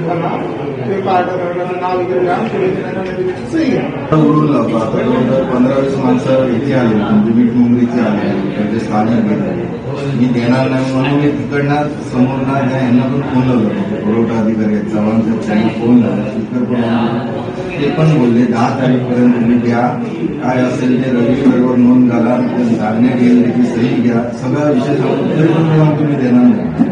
त्यांनी ते कार्ड नाव वगैरे द्या सही उडून लावतो आता पंधरा वीस माणसं इथे आले म्हणजे मीठ मुंबईचे आले म्हणजे स्थानिक मी देणार नाही म्हणून मी तिकडनं समोरना त्या यांना पण फोन लावलं पुरवठा अधिकारी चव्हाण साहेब त्यांना फोन लावला स्पीकर पण ते पण बोलले दहा तारीखपर्यंत तुम्ही द्या काय असेल ते रजिस्टरवर नोंद घाला ते धान्य घेईल त्याची सही घ्या सगळा विषय सांगतो तरी पण तुम्ही देणार नाही.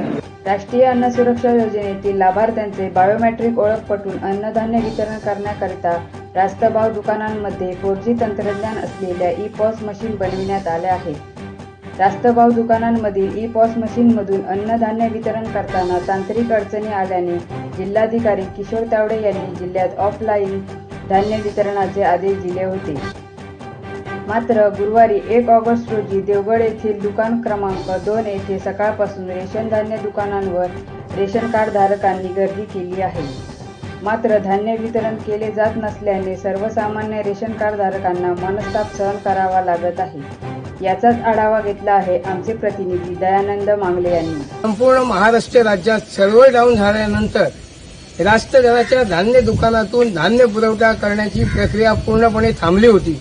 राष्ट्रीय अन्न सुरक्षा योजनेतील लाभार्थ्यांचे बायोमॅट्रिक ओळख पटून अन्नधान्य वितरण करण्याकरिता रास्तभाव दुकानांमध्ये फोर जी तंत्रज्ञान असलेल्या ई पॉस मशीन बनविण्यात आल्या आहेत रास्तभाव दुकानांमधील ई पॉस मशीनमधून अन्नधान्य वितरण करताना तांत्रिक अडचणी आल्याने जिल्हाधिकारी किशोर तावडे यांनी जिल्ह्यात ऑफलाईन धान्य वितरणाचे आदेश दिले होते. मात्र गुरुवारी एक ऑगस्ट रोजी देवगड येथील दुकान क्रमांक दोन येथे सकाळपासून रेशन धान्य दुकानांवर रेशन कार्ड धारकांनी गर्दी केली आहे. मात्र धान्य वितरण केले जात नसल्याने सर्वसामान्य रेशन कार्ड धारकांना मनस्ताप सहन करावा लागत आहे. याचाच आढावा घेतला आहे आमचे प्रतिनिधी दयानंद मांगले यांनी. संपूर्ण महाराष्ट्र राज्यात सर्व डाऊन झाल्यानंतर राष्ट्र धान्य दुकानातून धान्य पुरवठा करण्याची प्रक्रिया पूर्णपणे थांबली होती.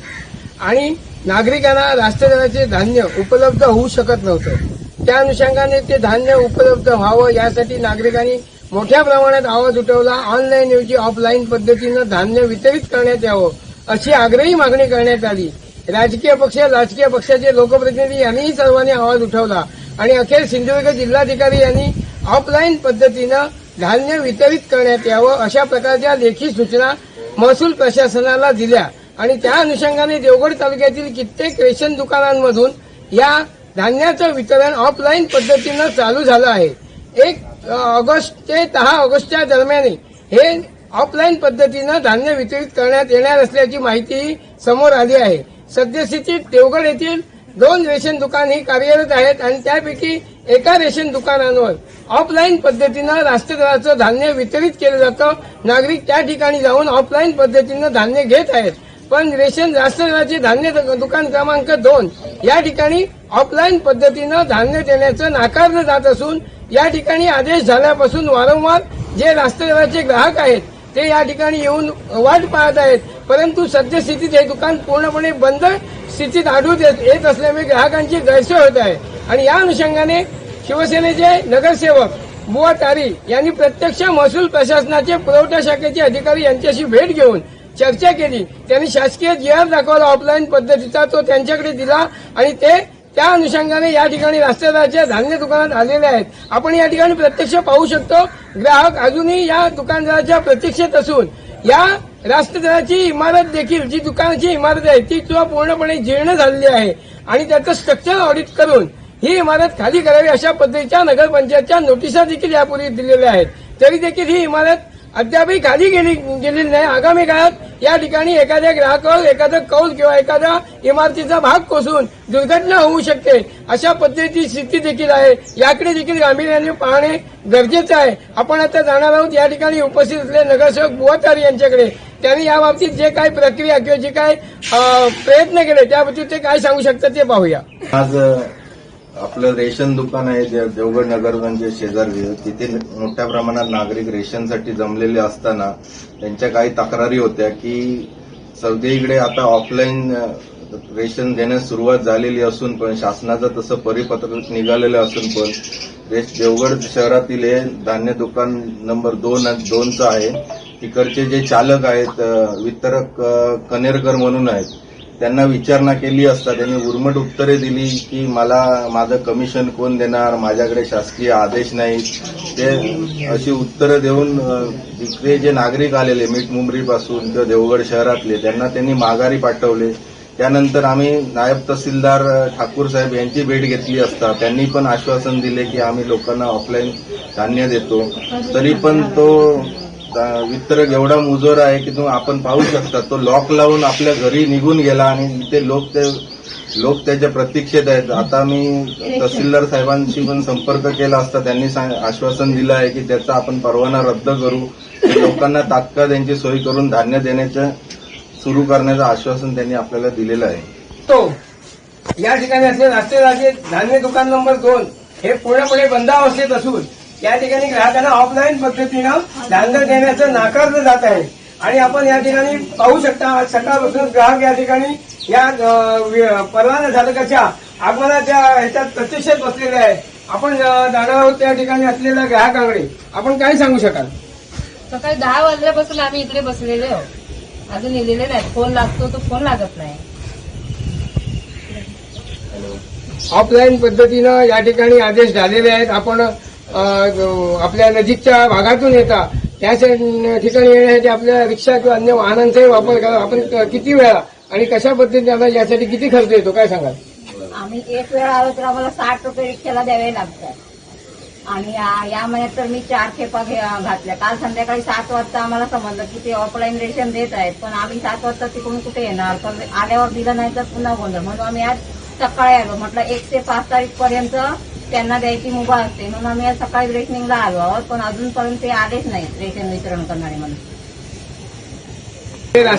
आणि नागरिकांना राष्ट्र धान्य उपलब्ध होऊ शकत नव्हतं. त्या अनुषंगाने ते धान्य उपलब्ध व्हावं यासाठी नागरिकांनी मोठ्या प्रमाणात आवाज उठवला. ऑनलाईन ऐवजी ऑफलाईन पद्धतीनं धान्य वितरित करण्यात यावं अशी आग्रही मागणी करण्यात आली. राजकीय पक्ष राजकीय पक्षाचे लोकप्रतिनिधी यांनीही सर्वांनी आवाज उठवला. आणि अखेर सिंधुदुर्ग जिल्हाधिकारी यांनी ऑफलाईन पद्धतीनं धान्य वितरित करण्यात यावं अशा प्रकारच्या लेखी सूचना महसूल प्रशासनाला दिल्या. आणि त्या अनुषंगाने देवगड तालुक्यातील कित्येक रेशन दुकानांमधून या धान्याचं वितरण ऑफलाईन पद्धतीनं चालू झालं आहे. एक ऑगस्ट ते दहा ऑगस्टच्या दरम्यान हे ऑफलाईन पद्धतीनं धान्य वितरित करण्यात येणार असल्याची माहिती समोर आली आहे. सद्यस्थितीत देवगड येथील दोन रेशन दुकान ही कार्यरत आहेत आणि त्यापैकी एका रेशन दुकानांवर ऑफलाईन पद्धतीनं राष्ट्रदराचं धान्य वितरित केलं जातं. नागरिक त्या ठिकाणी जाऊन ऑफलाईन पद्धतीनं धान्य घेत आहेत. पण रेशन राष्ट्रदराचे धान्य दुकान क्रमांक दोन या ठिकाणी ऑफलाईन पद्धतीनं धान्य देण्याचं नाकारलं जात असून या ठिकाणी आदेश झाल्यापासून वारंवार जे राष्ट्रदराचे ग्राहक आहेत ते या ठिकाणी येऊन वाट पाहत आहेत. परंतु सद्यस्थितीत हे दुकान पूर्णपणे बंद स्थितीत आढळून येत असल्यामुळे ग्राहकांची गैरसोय होत आहे. आणि या अनुषंगाने शिवसेनेचे नगरसेवक बुवा तारी यांनी प्रत्यक्ष महसूल प्रशासनाचे पुरवठा शाखेचे अधिकारी यांच्याशी भेट घेऊन चर्चा केली. त्यांनी शासकीय जीआर दाखवला ऑफलाईन पद्धतीचा तो त्यांच्याकडे दिला आणि ते त्या अनुषंगाने या ठिकाणी राष्ट्रदाच्या धान्य दुकानात आलेले आहेत. आपण या ठिकाणी प्रत्यक्ष पाहू शकतो ग्राहक अजूनही या दुकानदाराच्या प्रतीक्षेत असून या राष्ट्रदराची इमारत देखील जी दुकानाची इमारत आहे ती किंवा पूर्णपणे जीर्ण झालेली आहे आणि त्याचं स्ट्रक्चर ऑडिट करून ही इमारत खाली करावी अशा पद्धतीच्या नगरपंचायतच्या नोटिसा देखील यापूर्वी दिलेल्या आहेत. तरी देखील ही इमारत अद्यापही खाली गेली गेलेली नाही. आगामी काळात या ठिकाणी एखाद्या ग्राहकावर एखादं कौल किंवा एखादा इमारतीचा भाग कोसळून दुर्घटना होऊ शकते अशा पद्धतीची स्थिती देखील आहे. याकडे देखील गांभीर्याने पाहणे गरजेचं आहे. आपण आता जाणार आहोत या ठिकाणी उपस्थित असलेले नगरसेवक बुवातारी यांच्याकडे. त्यांनी याबाबतीत जे काही प्रक्रिया किंवा जे काही प्रयत्न केले त्याबाबतीत ते काय सांगू शकतात ते पाहूया. आज आपलं रेशन दुकान आहे जे देवगड नगरगंज शेजारी तिथे मोठ्या प्रमाणात नागरिक रेशनसाठी जमलेले असताना त्यांच्या काही तक्रारी होत्या की सगळीकडे आता ऑफलाईन रेशन देण्यास सुरुवात झालेली असून पण शासनाचं तसं परिपत्रक निघालेलं असून पण रेश देवगड शहरातील हे धान्य दुकान नंबर दोन दोनचं आहे. तिकडचे जे चालक आहेत वितरक कनेरकर म्हणून आहेत त्यांना विचारणा केली असता त्यांनी उर्मट उत्तरे दिली की मला माझं कमिशन कोण देणार? माझ्याकडे शासकीय आदेश नाहीत. ते अशी उत्तरं देऊन अ, इकडे जे नागरिक आलेले मीठ मुंबरीपासून किंवा देवगड शहरातले त्यांना त्यांनी माघारी पाठवले. त्यानंतर आम्ही नायब तहसीलदार ठाकूर साहेब यांची भेट घेतली असता त्यांनी पण आश्वासन दिले की आम्ही लोकांना ऑफलाईन धान्य देतो. तरी पण तो वितरक एवढा मुजोर आहे की तुम्ही आपण पाहू शकता. तो लॉक लावून आपल्या घरी निघून गेला आणि इथे लोक ते लोक त्याच्या प्रतीक्षेत आहेत. आता मी तहसीलदार साहेबांशी पण संपर्क केला असता. त्यांनी सांग- आश्वासन दिलं आहे की त्याचा आपण परवाना रद्द करू. लोकांना तात्काळ त्यांची सोय करून धान्य देण्याचं सुरू करण्याचं आश्वासन त्यांनी आपल्याला दिलेलं आहे. तो या ठिकाणी असले नाश्ते धान्य दुकान नंबर दोन हे पूर्णपणे बंद अवस्थेत असून या ठिकाणी ग्राहकांना ऑफलाईन पद्धतीनं धान्य देण्याचं नाकारलं जात आहे. आणि आपण या ठिकाणी पाहू शकता आज सकाळपासून ग्राहक या ठिकाणी या परवाना धारकाच्या आगमनाच्या ह्याच्यात प्रतीक्षेत बसलेले आहेत. आपण जाणार आहोत त्या ठिकाणी असलेल्या ग्राहकांकडे. आपण काय सांगू शकाल? सकाळी दहा वाजल्यापासून आम्ही इकडे बसलेले आहोत. अजून येलेले नाहीत फोन लागतो तो फोन लागत नाही. ऑफलाईन पद्धतीनं या ठिकाणी आदेश झालेले आहेत. आपण आपल्या नजीकच्या भागातून येता त्या ठिकाणी येण्यासाठी आपल्या रिक्षा किंवा अन्य वाहनांचाही वापर करा आपण किती वेळा आणि कशा पद्धतीने आता यासाठी किती खर्च येतो काय सांगाल? आम्ही एक वेळ आलो तर आम्हाला साठ रुपये रिक्षाला द्यावे लागतात. आणि या- महिन्यात तर मी चार खेपा घातल्या. काल संध्याकाळी सात वाजता आम्हाला समजलं की ते ऑफलाईन रेशन देत आहेत पण आम्ही सात वाजता तिकडून कुठे येणार? पण आल्यावर दिलं नाही तर पुन्हा गोंधळ. म्हणून आम्ही आज सकाळी आलो. म्हटलं एक ते पाच तारीख पर्यंत त्यांना द्यायची मुभा असते. म्हणून आम्ही आज सकाळी रेशनिंगला आलो आहोत. पण अजूनपर्यंत ते आलेच नाही रेशन वितरण करणारे म्हणून.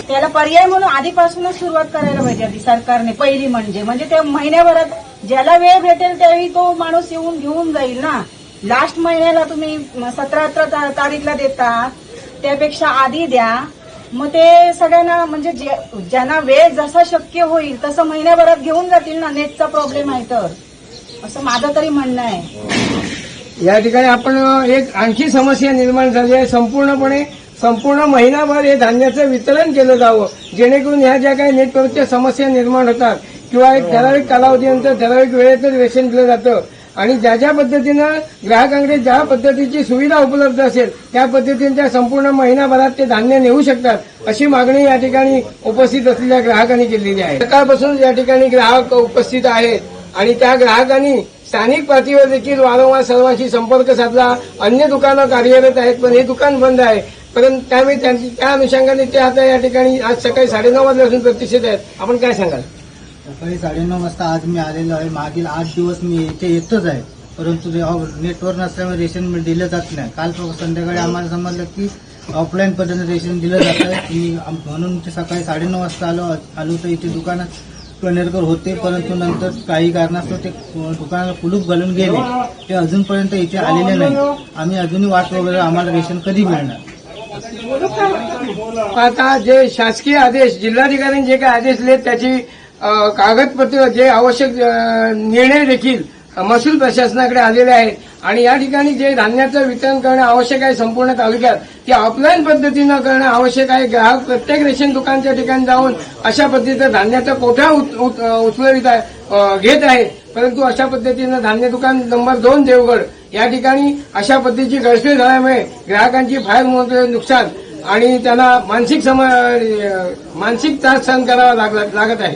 त्याला पर्याय म्हणून आधीपासूनच सुरुवात करायला पाहिजे आधी सरकारने पहिली म्हणजे. म्हणजे त्या महिन्याभरात ज्याला वेळ भेटेल त्यावेळी तो माणूस येऊन घेऊन जाईल ना. लास्ट महिन्याला तुम्ही सतरा अठरा तारीखला देता त्यापेक्षा आधी द्या. मग ते सगळ्यांना म्हणजे ज्यांना वेळ जसा शक्य होईल तसं महिन्याभरात घेऊन जातील ना. नेटचा प्रॉब्लेम आहे तर. असं माझं तरी म्हणणं आहे. या ठिकाणी आपण एक आणखी समस्या निर्माण झाली आहे. संपूर्णपणे संपूर्ण महिनाभर हे धान्याचं वितरण केलं जावं. जेणेकरून ह्या ज्या काही नेटवर्कच्या समस्या निर्माण होतात किंवा एक ठराविक कालावधीनंतर ठराविक वेळेतच रेशन दिलं जातं आणि ज्या ज्या पद्धतीनं ग्राहकांकडे ज्या पद्धतीची सुविधा उपलब्ध असेल त्या पद्धतीने त्या संपूर्ण महिनाभरात ते धान्य नेऊ शकतात अशी मागणी या ठिकाणी उपस्थित असलेल्या ग्राहकांनी केलेली आहे. सकाळपासून या ठिकाणी ग्राहक उपस्थित आहेत. आणि त्या ग्राहकांनी स्थानिक पातळीवर देखील वारंवार सर्वांशी संपर्क साधला. अन्य दुकानं कार्यरत आहेत पण हे दुकान बंद आहे. परंतु त्यामुळे त्यांची- त्या अनुषंगाने ते आता या ठिकाणी आज सकाळी साडेनऊ वाजल्यापासून प्रतिष्ठित आहेत. आपण काय सांगाल? सकाळी साडेनऊ वाजता आज मी आलेलो आहे. मागील आठ दिवस मी इथे येतच आहे. परंतु ते हो, नेटवर्क नसल्यामुळे रेशन दिलं जात नाही. काल संध्याकाळी आम्हाला समजलं की ऑफलाईन पद्धतीने रेशन दिलं जात आहे. म्हणून ते सकाळी साडेनऊ वाजता आलो आलो तर इथे दुकानात कनेरकर होते परंतु नंतर काही कारणास्तव ते दुकानाला कुलूप घालून गेले. ते अजूनपर्यंत इथे आलेले नाही. आम्ही अजूनही वाट वगैरे आम्हाला रेशन कधी मिळणार? आता जे शासकीय आदेश जिल्हाधिकाऱ्यांनी जे काही आदेश दिले त्याची कागदपत्र जे आवश्यक निर्णय देखील महसूल प्रशासनाकडे आलेले आहेत. आणि या ठिकाणी जे धान्याचं वितरण करणं आवश्यक आहे संपूर्ण तालुक्यात ते ऑफलाईन पद्धतीनं करणं आवश्यक आहे. ग्राहक प्रत्येक रेशन दुकानच्या ठिकाणी जाऊन अशा पद्धतीचं धान्याचा कोठा उचलवित आहे घेत आहे. परंतु अशा पद्धतीनं धान्य दुकान नंबर दोन देवगड या ठिकाणी अशा पद्धतीची गैरसोय झाल्यामुळे ग्राहकांची फार मोठं नुकसान आणि त्यांना मानसिक सम मानसिक त्रास सहन करावा लागत आहे.